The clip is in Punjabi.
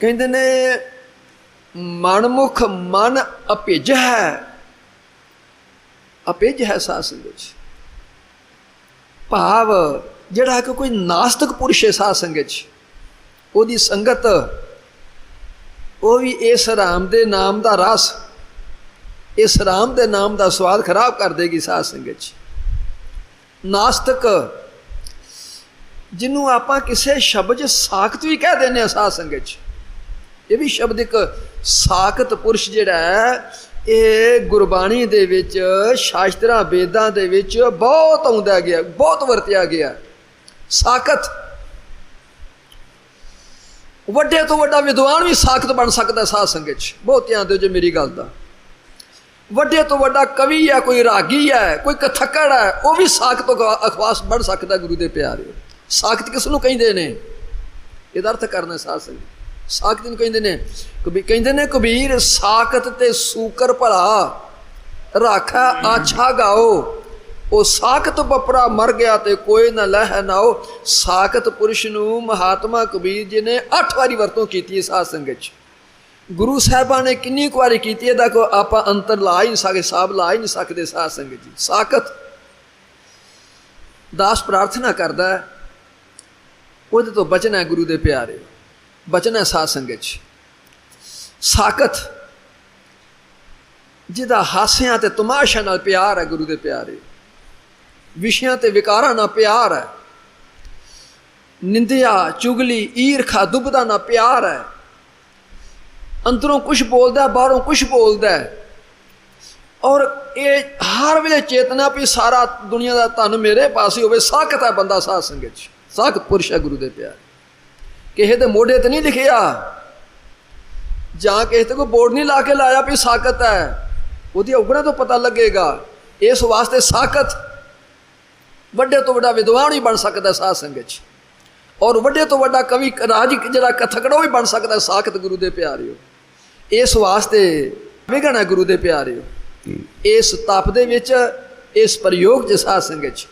ਕਹਿੰਦੇ ਨੇ, ਮਨਮੁਖ ਮਨ ਅਪਿਜ ਹੈ। ਅਪਿਜ ਹੈ ਸਾਧ ਵਿੱਚ। ਭਾਵ ਜਿਹੜਾ ਕਿ ਕੋਈ ਨਾਸਤਿਕ ਪੁਰਸ਼ ਹੈ ਸਾਧ ਸੰਗਤ ਚ ਉਹਦੀ ਸੰਗਤ, ਉਹ ਵੀ ਇਸ ਰਾਮ ਦੇ ਨਾਮ ਦਾ ਰਸ, ਇਸ ਰਾਮ ਦੇ ਨਾਮ ਦਾ ਸਵਾਦ ਖਰਾਬ ਕਰ ਦੇਗੀ ਸਾਧ ਸੰਗਤ ਚ ਨਾਸਤਿਕ, ਜਿਹਨੂੰ ਆਪਾਂ ਕਿਸੇ ਸ਼ਬਦ 'ਚ ਸਾਖਤ ਵੀ ਕਹਿ ਦਿੰਦੇ ਆ ਸਾਧ ਸੰਗਤ 'ਚ ਇਹ ਵੀ ਸ਼ਬਦ ਇੱਕ ਸਾਖਤ ਪੁਰਸ਼ ਜਿਹੜਾ ਹੈ, ਇਹ ਗੁਰਬਾਣੀ ਦੇ ਵਿੱਚ, ਸ਼ਾਸਤਰਾਂ, ਵੇਦਾਂ ਦੇ ਵਿੱਚ ਬਹੁਤ ਆਉਂਦਾ ਗਿਆ, ਬਹੁਤ ਵਰਤਿਆ ਗਿਆ। ਸਾਖਤ। ਵੱਡੇ ਤੋਂ ਵੱਡਾ ਵਿਦਵਾਨ ਵੀ ਸਾਖਤ ਬਣ ਸਕਦਾ ਸਾਧ ਸੰਗਤ 'ਚ, ਬਹੁਤ ਧਿਆਨ ਦਿਓ ਜੇ ਮੇਰੀ ਗੱਲ ਦਾ। ਵੱਡੇ ਤੋਂ ਵੱਡਾ ਕਵੀ ਹੈ, ਕੋਈ ਰਾਗੀ ਹੈ, ਕੋਈ ਕਥਕੜ ਹੈ, ਉਹ ਵੀ ਸਾਖਤ ਤੋਂ ਅਖਵਾਸ ਬਣ ਸਕਦਾ ਗੁਰੂ ਦੇ ਪਿਆਰੇ। ਸਾਖਤ ਕਿਸ ਨੂੰ ਕਹਿੰਦੇ ਨੇ? ਇਹਦਾ ਅਰਥ ਕਰਨਾ ਸਾਧ ਸੰਗਤ। ਸਾਖਤ ਨੂੰ ਕਹਿੰਦੇ ਨੇ, ਕਬੀ ਕਹਿੰਦੇ ਨੇ, ਕਬੀਰ ਸਾਖਤ ਤੇ ਸੂਕਰ ਭਲਾ, ਰਾਖਾ ਆਛਾ ਗਾਓ। ਉਹ ਸਾਖਤ ਬਪਰਾ ਮਰ ਗਿਆ ਤੇ ਕੋਈ ਨਾ ਲਹਿ ਨਾਓ ਸਾਖਤ ਪੁਰਸ਼ ਨੂੰ ਮਹਾਤਮਾ ਕਬੀਰ ਜੀ ਨੇ 8 ਵਾਰੀ ਵਰਤੋਂ ਕੀਤੀ ਹੈ ਸਾਧ ਸੰਗਤ ਚ। ਗੁਰੂ ਸਾਹਿਬਾਂ ਨੇ ਕਿੰਨੀ ਕੁ ਵਾਰੀ ਕੀਤੀ, ਇਹਦਾ ਕੋ ਆਪਾਂ ਅੰਤਰ ਲਾ ਹੀ ਨਹੀਂ ਸਕਦੇ, ਸਾਬ ਲਾ ਹੀ ਨਹੀਂ ਸਕਦੇ ਸਾਧ ਸੰਗਤ ਜੀ। ਸਾਖਤ ਦਾਸ ਪ੍ਰਾਰਥਨਾ ਕਰਦਾ ਉਹਦੇ ਤੋਂ ਬਚਣਾ ਗੁਰੂ ਦੇ ਪਿਆਰੇ। ਬਚਣਾ ਹੈ ਸਾਧ ਸੰਗਤ ਚ। ਸਾਖਤ, ਜਿਹਦਾ ਹਾਸਿਆਂ ਤੇ ਤਮਾਸ਼ਾ ਨਾਲ ਪਿਆਰ ਹੈ ਗੁਰੂ ਦੇ ਪਿਆਰੇ। ਵਿਸ਼ਿਆਂ ਤੇ ਵਿਕਾਰਾਂ ਨਾਲ ਪਿਆਰ ਹੈ। ਨਿੰਦਿਆ, ਚੁਗਲੀ, ਈਰਖਾ, ਦੁਬਦਾ ਨਾਲ ਪਿਆਰ ਹੈ। ਅੰਦਰੋਂ ਕੁਝ ਬੋਲਦਾ, ਬਾਹਰੋਂ ਕੁਝ ਬੋਲਦਾ ਔਰ ਇਹ ਹਰ ਵੇਲੇ ਚੇਤਨਾ ਵੀ ਸਾਰਾ ਦੁਨੀਆ ਦਾ ਧਨ ਮੇਰੇ ਪਾਸ ਹੀ ਹੋਵੇ, ਸਾਖਤ ਹੈ ਬੰਦਾ ਸਾਧ ਸੰਗਤ ਚ। ਸਾਖਤ ਪੁਰਸ਼ ਹੈ ਗੁਰੂ ਦੇ ਪਿਆਰ। ਕਿਸੇ ਦੇ ਮੋਢੇ ਤੇ ਨਹੀਂ ਲਿਖਿਆ। ਜਾਂ ਕਿਸੇ ਤੇ ਕੋਈ ਬੋਰਡ ਨਹੀਂ ਲਾ ਕੇ ਲਾਇਆ ਵੀ ਸਾਖਤ ਹੈ। ਉਹਦੀ ਉਗਣਾ ਤੋਂ ਪਤਾ ਲੱਗੇਗਾ ਇਸ ਵਾਸਤੇ ਸਾਖਤ ਵੱਡੇ ਤੋਂ ਵੱਡਾ ਵਿਦਵਾਨ ਹੀ ਬਣ ਸਕਦਾ ਸਾਧ ਸੰਗਤ ਚ। ਔਰ ਵੱਡੇ ਤੋਂ ਵੱਡਾ ਕਵੀ ਰਾਜ ਜਿਹੜਾ ਕਥਕੜਾ ਵੀ ਬਣ ਸਕਦਾ ਸਾਖਤ ਗੁਰੂ ਦੇ ਪਿਆਰਿਓ। ਇਸ ਵਾਸਤੇ ਵਿਗਣ ਗੁਰੂ ਦੇ ਪਿਆਰਿਓ। ਇਸ ਤਪ ਦੇ ਵਿੱਚ ਇਸ ਪ੍ਰਯੋਗ ਚ ਸਾਧ ਸੰਗਤ ਚ।